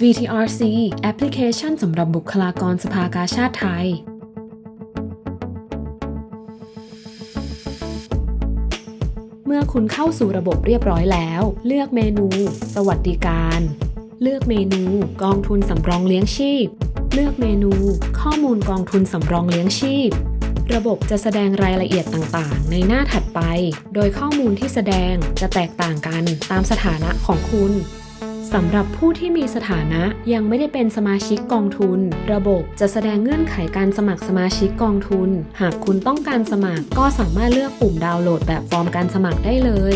VTRC แอปพลิเคชันสำหรับบุคลากรสภากาชาติไทย เมื่อคุณเข้าสู่ระบบเรียบร้อยแล้ว เลือกเมนู สวัสดิการ เลือกเมนู กองทุนสำรองเลี้ยงชีพ เลือกเมนู ข้อมูลกองทุนสำรองเลี้ยงชีพ ระบบจะแสดงรายละเอียดต่างๆ ในหน้าถัดไป โดยข้อมูลที่แสดงจะแตกต่างกันตามสถานะของคุณ สำหรับผู้ที่มีสถานะยังไม่ได้เป็นสมาชิกกองทุน ระบบจะแสดงเงื่อนไขการสมัครสมาชิกกองทุน หากคุณต้องการสมัครก็สามารถเลือกปุ่มดาวน์โหลดแบบฟอร์มการสมัครได้เลย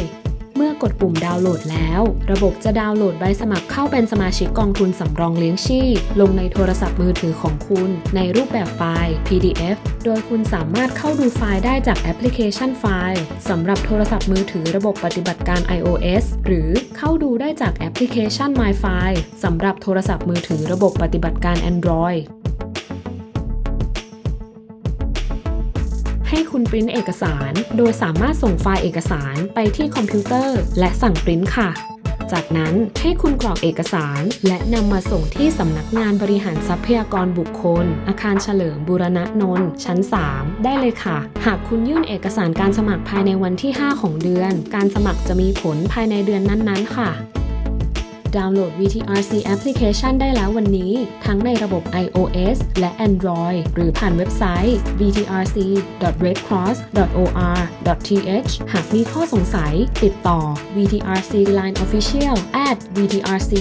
เมื่อกดปุ่มดาวน์โหลดแล้ว ระบบจะดาวน์โหลดใบสมัครเข้าเป็นสมาชิกกองทุนสำรองเลี้ยงชีพ ลงในโทรศัพท์มือถือของคุณ ในรูปแบบไฟล์ PDF โดยคุณสามารถเข้าดูไฟล์ได้จากแอปพลิเคชันไฟล์สำหรับโทรศัพท์มือถือระบบปฏิบัติการ iOS หรือเข้าดูได้จากแอปพลิเคชัน MyFile สำหรับโทรศัพท์มือถือระบบปฏิบัติการ Android ให้คุณปริ้นเอกสาร โดยสามารถส่งไฟล์เอกสารไปที่คอมพิวเตอร์ และสั่งปริ้นค่ะ จากนั้นให้คุณกรอกเอกสาร และนำมาส่งที่สำนักงานบริหารทรัพยากรบุคคล อาคารเฉลิมบูรณะนนท์ชั้น 3 ได้เลยค่ะ หากคุณยื่นเอกสารการสมัครภายในวันที่ 5 ของเดือน การสมัครจะมีผลภายในเดือนนั้นๆ ค่ะ ดาวน์โหลด VTRC Application ได้แล้ววันนี้ ทั้งในระบบ iOS และ Android หรือผ่านเว็บไซต์ vtrc.redcross.or.th หากมีข้อสงสัย ติดต่อ VTRC Line Official at VTRC